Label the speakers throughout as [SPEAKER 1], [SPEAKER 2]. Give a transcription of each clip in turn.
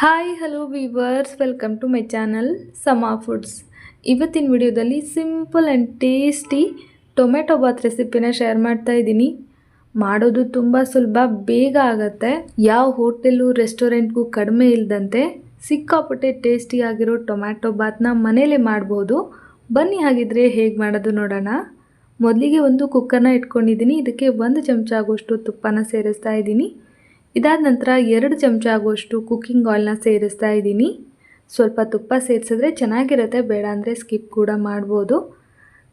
[SPEAKER 1] Hi hello viewers welcome to my channel Sama foods ಇವತ್ತಿನ ವಿಡಿಯೋದಲ್ಲಿ simple and tasty tomato bath ರೆಸಿಪಿನ share ಮಾಡ್ತಾ ಇದ್ದೀನಿ. ಮಾಡೋದು ತುಂಬ ಸುಲಭ, ಬೇಗ ಆಗುತ್ತೆ. ಯಾವ ಹೋಟೆಲು ರೆಸ್ಟೋರೆಂಟ್ಗೂ ಕಡಿಮೆ ಇಲ್ಲದಂತೆ ಸಿಕ್ಕಾಪಟ್ಟೆ ಟೇಸ್ಟಿಯಾಗಿರೋ ಟೊಮ್ಯಾಟೊ ಬಾತ್ನ ಮನೇಲೇ ಮಾಡ್ಬೋದು. ಬನ್ನಿ ಹಾಗಿದ್ರೆ ಹೇಗೆ ಮಾಡೋದು ನೋಡೋಣ. ಮೊದಲಿಗೆ ಒಂದು ಕುಕ್ಕರ್ನ ಇಟ್ಕೊಂಡಿದ್ದೀನಿ. ಇದಕ್ಕೆ ಒಂದು ಚಮಚ ಆಗುವಷ್ಟು ತುಪ್ಪನ ಸೇರಿಸ್ತಾ ಇದ್ದೀನಿ. ಇದಾದ ನಂತರ ಎರಡು ಚಮಚ ಆಗುವಷ್ಟು ಕುಕ್ಕಿಂಗ್ ಆಯಿಲ್ನ ಸೇರಿಸ್ತಾ ಇದ್ದೀನಿ. ಸ್ವಲ್ಪ ತುಪ್ಪ ಸೇರಿಸಿದ್ರೆ ಚೆನ್ನಾಗಿರುತ್ತೆ, ಬೇಡ ಅಂದರೆ ಸ್ಕಿಪ್ ಕೂಡ ಮಾಡ್ಬೋದು.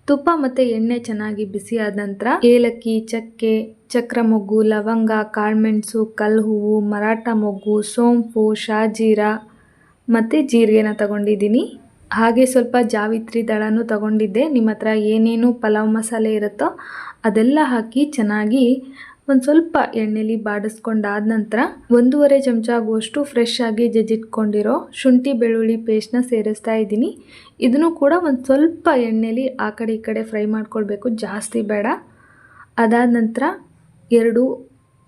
[SPEAKER 1] ತುಪ್ಪ ಮತ್ತು ಎಣ್ಣೆ ಚೆನ್ನಾಗಿ ಬಿಸಿ ಆದ ನಂತರ ಏಲಕ್ಕಿ, ಚಕ್ಕೆ, ಚಕ್ರ ಮೊಗ್ಗು, ಲವಂಗ, ಕಾಳುಮೆಣಸು ಕಲ್ಲು ಹೂವು ಮರಾಠ ಮೊಗ್ಗು, ಸೋಂಪು, ಶಾಜೀರ ಮತ್ತು ಜೀರಿಗೆನ ತಗೊಂಡಿದ್ದೀನಿ. ಹಾಗೆ ಸ್ವಲ್ಪ ಜಾವಿತ್ರಿ ದಳನೂ ತಗೊಂಡಿದ್ದೆ. ನಿಮ್ಮ ಹತ್ರ ಏನೇನು ಪಲಾವ್ ಮಸಾಲೆ ಇರುತ್ತೋ ಅದೆಲ್ಲ ಹಾಕಿ ಚೆನ್ನಾಗಿ ಒಂದು ಸ್ವಲ್ಪ ಎಣ್ಣೆಲಿ ಬಾಡಿಸ್ಕೊಂಡಾದ ನಂತರ ಒಂದೂವರೆ ಚಮಚ ಆಗುವಷ್ಟು ಫ್ರೆಶ್ ಆಗಿ ಜಜ್ಜಿಟ್ಕೊಂಡಿರೋ ಶುಂಠಿ ಬೆಳ್ಳುಳ್ಳಿ ಪೇಸ್ಟ್ನ ಸೇರಿಸ್ತಾ ಇದ್ದೀನಿ. ಇದನ್ನು ಕೂಡ ಒಂದು ಸ್ವಲ್ಪ ಎಣ್ಣೆಲಿ ಆ ಕಡೆ ಈ ಕಡೆ ಫ್ರೈ ಮಾಡ್ಕೊಳ್ಬೇಕು, ಜಾಸ್ತಿ ಬೇಡ. ಅದಾದ ನಂತರ ಎರಡು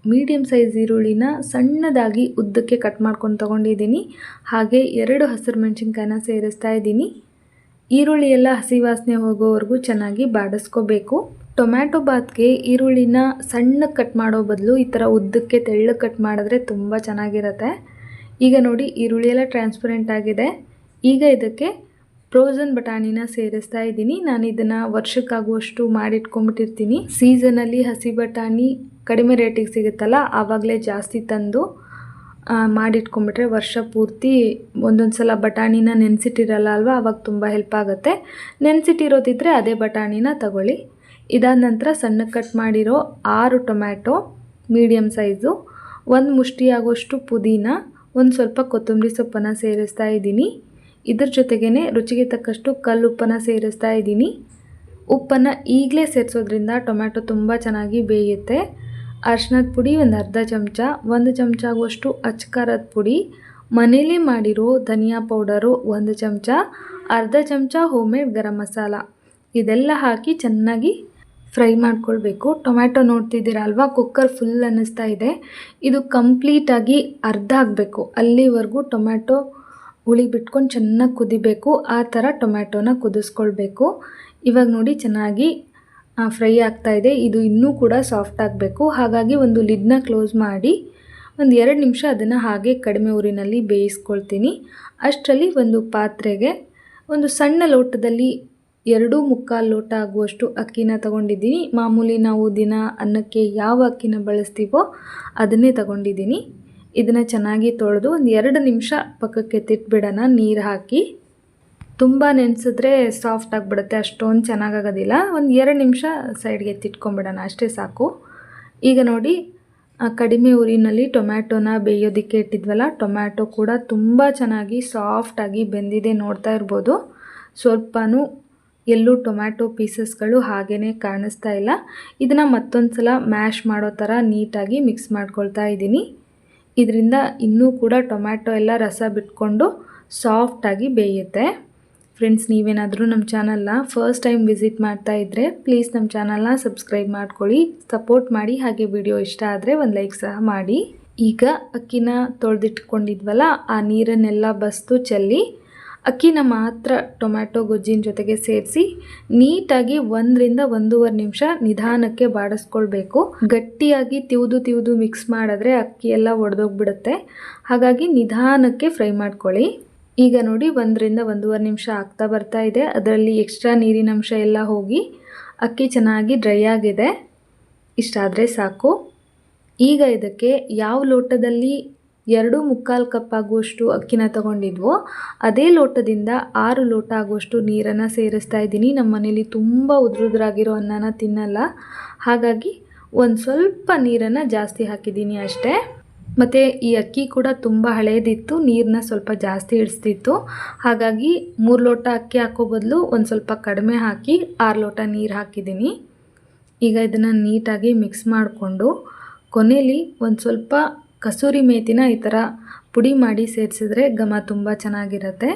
[SPEAKER 1] ಮೀಡಿಯಮ್ ಸೈಜ್ ಈರುಳ್ಳಿನ ಸಣ್ಣದಾಗಿ ಉದ್ದಕ್ಕೆ ಕಟ್ ಮಾಡ್ಕೊಂಡು ತೊಗೊಂಡಿದ್ದೀನಿ. ಹಾಗೆ ಎರಡು ಹಸಿರು ಮೆಣಸಿನ್ಕಾಯಿನ ಸೇರಿಸ್ತಾ ಇದ್ದೀನಿ. ಈರುಳ್ಳಿ ಎಲ್ಲ ಹಸಿ ವಾಸನೆ ಹೋಗೋವರೆಗೂ ಚೆನ್ನಾಗಿ ಬಾಡಿಸ್ಕೋಬೇಕು. ಟೊಮ್ಯಾಟೊ ಬಾತ್ಗೆ ಈರುಳ್ಳಿನ ಸಣ್ಣಗೆ ಕಟ್ ಮಾಡೋ ಬದಲು ಈ ಥರ ಉದ್ದಕ್ಕೆ ತೆಳ್ಳಗೆ ಕಟ್ ಮಾಡಿದ್ರೆ ತುಂಬ ಚೆನ್ನಾಗಿರುತ್ತೆ. ಈಗ ನೋಡಿ ಈರುಳ್ಳಿ ಎಲ್ಲ ಟ್ರಾನ್ಸ್ಪರೆಂಟ್ ಆಗಿದೆ. ಈಗ ಇದಕ್ಕೆ ಫ್ರೋಝನ್ ಬಟಾಣಿನ ಸೇರಿಸ್ತಾ ಇದ್ದೀನಿ. ನಾನು ಇದನ್ನು ವರ್ಷಕ್ಕಾಗುವಷ್ಟು ಮಾಡಿಟ್ಕೊಂಬಿಟ್ಟಿರ್ತೀನಿ ಸೀಸನಲ್ಲಿ ಹಸಿ ಬಟಾಣಿ ಕಡಿಮೆ ರೇಟಿಗೆ ಸಿಗುತ್ತಲ್ಲ, ಆವಾಗಲೇ ಜಾಸ್ತಿ ತಂದು ಮಾಡಿಟ್ಕೊಂಡ್ಬಿಟ್ರೆ ವರ್ಷ ಪೂರ್ತಿ ಒಂದೊಂದು ಸಲ ಬಟಾಣಿನ ನೆನೆಸಿಟ್ಟಿರಲ್ಲ ಅಲ್ವಾ ಆವಾಗ ತುಂಬ ಹೆಲ್ಪ್ ಆಗುತ್ತೆ. ನೆನೆಸಿಟ್ಟಿರೋದಿದ್ದರೆ ಅದೇ ಬಟಾಣಿನ ತಗೊಳ್ಳಿ. ಇದಾದ ನಂತರ ಸಣ್ಣ ಕಟ್ ಮಾಡಿರೋ ಆರು ಟೊಮ್ಯಾಟೊ ಮೀಡಿಯಮ್ ಸೈಜು ಒಂದು ಮುಷ್ಟಿ ಆಗೋಷ್ಟು ಪುದೀನ, ಒಂದು ಸ್ವಲ್ಪ ಕೊತ್ತಂಬರಿ ಸೊಪ್ಪನ್ನು ಸೇರಿಸ್ತಾ ಇದ್ದೀನಿ. ಇದ್ರ ಜೊತೆಗೇ ರುಚಿಗೆ ತಕ್ಕಷ್ಟು ಕಲ್ಲುಪ್ಪನ್ನು ಸೇರಿಸ್ತಾ ಇದ್ದೀನಿ. ಉಪ್ಪನ್ನು ಈಗಲೇ ಸೇರಿಸೋದ್ರಿಂದ ಟೊಮ್ಯಾಟೊ ತುಂಬ ಚೆನ್ನಾಗಿ ಬೇಯುತ್ತೆ. ಅರ್ಶಿನದ ಪುಡಿ ಒಂದು ಅರ್ಧ ಚಮಚ, ಒಂದು ಚಮಚ ಆಗುವಷ್ಟು ಅಚ್ಕಾರದ ಪುಡಿ, ಮನೇಲಿ ಮಾಡಿರೋ ಧನಿಯಾ ಪೌಡರು ಒಂದು ಚಮಚ, ಅರ್ಧ ಚಮಚ ಹೋಮೇಡ್ ಗರಂ ಮಸಾಲ. ಇದೆಲ್ಲ ಹಾಕಿ ಚೆನ್ನಾಗಿ ಫ್ರೈ ಮಾಡ್ಕೊಳ್ಬೇಕು. ಟೊಮ್ಯಾಟೊ ನೋಡ್ತಿದ್ದೀರಾ ಅಲ್ವಾ ಕುಕ್ಕರ್ ಫುಲ್ ಅನ್ನಿಸ್ತಾ ಇದೆ. ಇದು ಕಂಪ್ಲೀಟಾಗಿ ಅರ್ಧ ಆಗಬೇಕು. ಅಲ್ಲಿವರೆಗೂ ಟೊಮ್ಯಾಟೊ ಹುಳಿ ಬಿಟ್ಕೊಂಡು ಚೆನ್ನಾಗಿ ಕುದಿಬೇಕು. ಆ ಥರ ಟೊಮ್ಯಾಟೊನ ಕುದಿಸ್ಕೊಳ್ಬೇಕು. ಇವಾಗ ನೋಡಿ ಚೆನ್ನಾಗಿ ಫ್ರೈ ಆಗ್ತಾ ಇದೆ. ಇದು ಇನ್ನೂ ಕೂಡ ಸಾಫ್ಟ್ ಆಗಬೇಕು. ಹಾಗಾಗಿ ಒಂದು ಲಿಡ್ನ ಕ್ಲೋಸ್ ಮಾಡಿ ಒಂದು ಎರಡು ನಿಮಿಷ ಅದನ್ನು ಹಾಗೆ ಕಡಿಮೆ ಊರಿನಲ್ಲಿ ಬೇಯಿಸ್ಕೊಳ್ತೀನಿ. ಅಷ್ಟರಲ್ಲಿ ಒಂದು ಪಾತ್ರೆಗೆ ಒಂದು ಸಣ್ಣ ಲೋಟದಲ್ಲಿ ಎರಡು ಮುಕ್ಕಾಲು ಲೋಟ ಆಗುವಷ್ಟು ಅಕ್ಕಿನ ತಗೊಂಡಿದ್ದೀನಿ. ಮಾಮೂಲಿ ನಾವು ದಿನ ಅನ್ನಕ್ಕೆ ಯಾವ ಅಕ್ಕಿನ ಬಳಸ್ತೀವೋ ಅದನ್ನೇ ತಗೊಂಡಿದ್ದೀನಿ. ಇದನ್ನು ಚೆನ್ನಾಗಿ ತೊಳೆದು ಒಂದು ಎರಡು ನಿಮಿಷ ಪಕ್ಕಕ್ಕೆ ತಿಟ್ಬಿಡೋಣ ನೀರು ಹಾಕಿ. ತುಂಬ ನೆನೆಸಿದ್ರೆ ಸಾಫ್ಟ್ ಆಗಿಬಿಡುತ್ತೆ, ಅಷ್ಟೊಂದು ಚೆನ್ನಾಗಾಗೋದಿಲ್ಲ. ಒಂದು ಎರಡು ನಿಮಿಷ ಸೈಡ್ಗೆ ತಿಟ್ಕೊಂಬಿಡೋಣ ಅಷ್ಟೇ ಸಾಕು. ಈಗ ನೋಡಿ ಕಡಿಮೆ ಊರಿನಲ್ಲಿ ಟೊಮ್ಯಾಟೊನ ಬೇಯೋದಕ್ಕೆ ಇಟ್ಟಿದ್ವಲ್ಲ, ಟೊಮ್ಯಾಟೊ ಕೂಡ ತುಂಬ ಚೆನ್ನಾಗಿ ಸಾಫ್ಟಾಗಿ ಬೆಂದಿದೆ ನೋಡ್ತಾ ಇರ್ಬೋದು. ಸ್ವಲ್ಪನೂ ಎಲ್ಲೂ ಟೊಮ್ಯಾಟೊ ಪೀಸಸ್ಗಳು ಹಾಗೇ ಕಾಣಿಸ್ತಾ ಇಲ್ಲ. ಇದನ್ನು ಮತ್ತೊಂದು ಸಲ ಮ್ಯಾಶ್ ಮಾಡೋ ಥರ ನೀಟಾಗಿ ಮಿಕ್ಸ್ ಮಾಡ್ಕೊಳ್ತಾ ಇದ್ದೀನಿ. ಇದರಿಂದ ಇನ್ನೂ ಕೂಡ ಟೊಮ್ಯಾಟೊ ಎಲ್ಲ ರಸ ಬಿಟ್ಕೊಂಡು ಸಾಫ್ಟಾಗಿ ಬೇಯುತ್ತೆ. ಫ್ರೆಂಡ್ಸ್, ನೀವೇನಾದರೂ ನಮ್ಮ ಚಾನಲ್ನ ಫಸ್ಟ್ ಟೈಮ್ ವಿಸಿಟ್ ಮಾಡ್ತಾ ಇದ್ದರೆ ಪ್ಲೀಸ್ ನಮ್ಮ ಚಾನಲ್ನ ಸಬ್ಸ್ಕ್ರೈಬ್ ಮಾಡ್ಕೊಳ್ಳಿ, ಸಪೋರ್ಟ್ ಮಾಡಿ, ಹಾಗೆ ವಿಡಿಯೋ ಇಷ್ಟ ಆದರೆ ಒಂದು ಲೈಕ್ ಸಹ ಮಾಡಿ. ಈಗ ಅಕ್ಕಿನ ತೊಳೆದಿಟ್ಕೊಂಡಿದ್ವಲ್ಲ, ಆ ನೀರನ್ನೆಲ್ಲ ಬಸ್ತು ಚೆಲ್ಲಿ ಅಕ್ಕಿನ ಮಾತ್ರ ಟೊಮ್ಯಾಟೊ, ಗೊಜ್ಜಿನ ಜೊತೆಗೆ ಸೇರಿಸಿ ನೀಟಾಗಿ ಒಂದರಿಂದ ಒಂದೂವರೆ ನಿಮಿಷ ನಿಧಾನಕ್ಕೆ ಬಾಡಿಸ್ಕೊಳ್ಬೇಕು. ಗಟ್ಟಿಯಾಗಿ ತಿವಿದು ತಿವಿದು ಮಿಕ್ಸ್ ಮಾಡಿದ್ರೆ ಅಕ್ಕಿ ಎಲ್ಲ ಒಡೆದೋಗ್ಬಿಡುತ್ತೆ. ಹಾಗಾಗಿ ನಿಧಾನಕ್ಕೆ ಫ್ರೈ ಮಾಡ್ಕೊಳ್ಳಿ. ಈಗ ನೋಡಿ ಒಂದರಿಂದ ಒಂದೂವರೆ ನಿಮಿಷ ಆಗ್ತಾ ಬರ್ತಾ ಇದೆ. ಅದರಲ್ಲಿ ಎಕ್ಸ್ಟ್ರಾ ನೀರಿನ ಅಂಶ ಎಲ್ಲ ಹೋಗಿ ಅಕ್ಕಿ ಚೆನ್ನಾಗಿ ಡ್ರೈ ಆಗಿದೆ. ಇಷ್ಟಾದರೆ ಸಾಕು. ಈಗ ಇದಕ್ಕೆ ಯಾವ ಲೋಟದಲ್ಲಿ ಎರಡು ಮುಕ್ಕಾಲು ಕಪ್ ಆಗುವಷ್ಟು ಅಕ್ಕಿನ ತಗೊಂಡಿದ್ವೋ. ಅದೇ ಲೋಟದಿಂದ ಆರು ಲೋಟ ಆಗುವಷ್ಟು ನೀರನ್ನು ಸೇರಿಸ್ತಾ ಇದ್ದೀನಿ. ನಮ್ಮ ಮನೇಲಿ ತುಂಬ ಉದ್ರುದ್ರಾಗಿರೋ ಅನ್ನನ ತಿನ್ನಲ್ಲ. ಹಾಗಾಗಿ ಒಂದು ಸ್ವಲ್ಪ ನೀರನ್ನು ಜಾಸ್ತಿ ಹಾಕಿದ್ದೀನಿ ಅಷ್ಟೇ. ಮತ್ತು ಈ ಅಕ್ಕಿ ಕೂಡ ತುಂಬ ಹಳೇದಿತ್ತು. ನೀರನ್ನ ಸ್ವಲ್ಪ ಜಾಸ್ತಿ ಇಳಿಸ್ತಿತ್ತು ಹಾಗಾಗಿ ಮೂರು ಲೋಟ ಅಕ್ಕಿ ಹಾಕೋ ಬದಲು ಒಂದು ಸ್ವಲ್ಪ ಕಡಿಮೆ ಹಾಕಿ ಆರು ಲೋಟ ನೀರು ಹಾಕಿದ್ದೀನಿ. ಈಗ ಇದನ್ನು ನೀಟಾಗಿ ಮಿಕ್ಸ್ ಮಾಡಿಕೊಂಡು ಕೊನೆಯಲ್ಲಿ ಒಂದು ಸ್ವಲ್ಪ ಕಸೂರಿ ಮೇಥಿನ ಈ ಥರ ಪುಡಿ ಮಾಡಿ ಸೇರಿಸಿದ್ರೆ ಘಮ ತುಂಬ ಚೆನ್ನಾಗಿರುತ್ತೆ.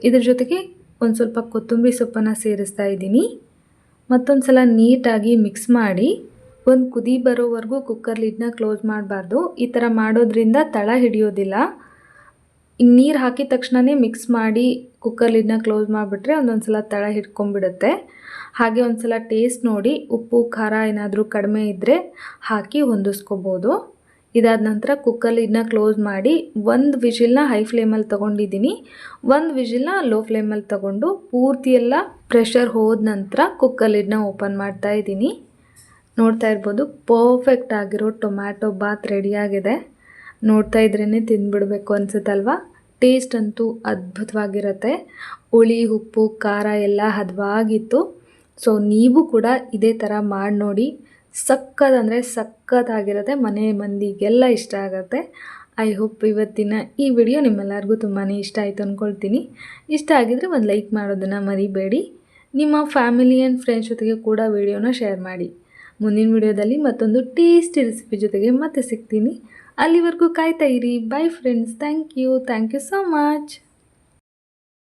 [SPEAKER 1] ಇದ್ರ ಜೊತೆಗೆ ಒಂದು ಸ್ವಲ್ಪ ಕೊತ್ತಂಬರಿ ಸೊಪ್ಪನ್ನು ಸೇರಿಸ್ತಾ ಇದ್ದೀನಿ. ಮತ್ತೊಂದು ಸಲ ನೀಟಾಗಿ ಮಿಕ್ಸ್ ಮಾಡಿ ಒಂದು ಕುದಿ ಬರೋವರೆಗೂ ಕುಕ್ಕರ್ ಲಿಡ್ನ ಕ್ಲೋಸ್ ಮಾಡಬಾರ್ದು. ಈ ಥರ ಮಾಡೋದ್ರಿಂದ ತಳ ಹಿಡಿಯೋದಿಲ್ಲ. ನೀರು ಹಾಕಿದ ತಕ್ಷಣವೇ ಮಿಕ್ಸ್ ಮಾಡಿ ಕುಕ್ಕರ್ ಲಿಡ್ನ ಕ್ಲೋಸ್ ಮಾಡಿಬಿಟ್ರೆ ಒಂದೊಂದು ಸಲ ತಳ ಹಿಡ್ಕೊಂಡ್ಬಿಡುತ್ತೆ. ಹಾಗೆ ಒಂದು ಸಲ ಟೇಸ್ಟ್ ನೋಡಿ ಉಪ್ಪು, ಖಾರ ಏನಾದರೂ ಕಡಿಮೆ ಇದ್ದರೆ ಹಾಕಿ ಹೊಂದಿಸ್ಕೋಬೋದು. ಇದಾದ ನಂತರ ಕುಕ್ಕರ್ ಇದನ್ನ ಕ್ಲೋಸ್ ಮಾಡಿ ಒಂದು ವಿಷಿಲ್ನ ಹೈ ಫ್ಲೇಮಲ್ಲಿ ತೊಗೊಂಡಿದ್ದೀನಿ. ಒಂದು ವಿಷಿಲ್ನ ಲೋ ಫ್ಲೇಮಲ್ಲಿ ತೊಗೊಂಡು ಪೂರ್ತಿ ಎಲ್ಲ ಪ್ರೆಷರ್ ಹೋದ ನಂತರ ಕುಕ್ಕರ್ ಇದನ್ನ ಓಪನ್ ಮಾಡ್ತಾ ಇದ್ದೀನಿ. ನೋಡ್ತಾ ಇರ್ಬೋದು ಪರ್ಫೆಕ್ಟ್ ಆಗಿರೋ ಟೊಮ್ಯಾಟೊ ಬಾತ್ ರೆಡಿಯಾಗಿದೆ ನೋಡ್ತಾ ಇದ್ರೇ ತಿಂದ್ಬಿಡ್ಬೇಕು ಅನ್ಸುತ್ತಲ್ವಾ? ಟೇಸ್ಟ್ ಅಂತೂ ಅದ್ಭುತವಾಗಿರುತ್ತೆ. ಹುಳಿ, ಉಪ್ಪು, ಖಾರ ಎಲ್ಲ ಹದವಾಗಿತ್ತು. ಸೊ, ನೀವು ಕೂಡ ಇದೇ ಥರ ಮಾಡಿ ನೋಡಿ. ಸಕ್ಕತ್ ಅಂದರೆ ಸಕ್ಕತ್ತಾಗಿರುತ್ತೆ ಮನೆ ಮಂದಿಗೆಲ್ಲ ಇಷ್ಟ ಆಗುತ್ತೆ. ಐ ಹೋಪ್ ಇವತ್ತಿನ ಈ ವಿಡಿಯೋ ನಿಮ್ಮೆಲ್ಲರಿಗೂ ತುಂಬಾ ಇಷ್ಟ ಆಯಿತು ಅಂದ್ಕೊಳ್ತೀನಿ ಇಷ್ಟ ಆಗಿದರೆ ಒಂದು ಲೈಕ್ ಮಾಡೋದನ್ನು ಮರಿಬೇಡಿ. ನಿಮ್ಮ ಫ್ಯಾಮಿಲಿ ಆ್ಯಂಡ್ ಫ್ರೆಂಡ್ಸ್ ಜೊತೆಗೆ ಕೂಡ ವಿಡಿಯೋನ ಶೇರ್ ಮಾಡಿ. ಮುಂದಿನ ವಿಡಿಯೋದಲ್ಲಿ ಮತ್ತೊಂದು ಟೇಸ್ಟಿ ರೆಸಿಪಿ ಜೊತೆಗೆ ಮತ್ತೆ ಸಿಗ್ತೀನಿ. ಅಲ್ಲಿವರೆಗೂ ಕಾಯ್ತಾ ಇರಿ. Bye friends thank you thank you so much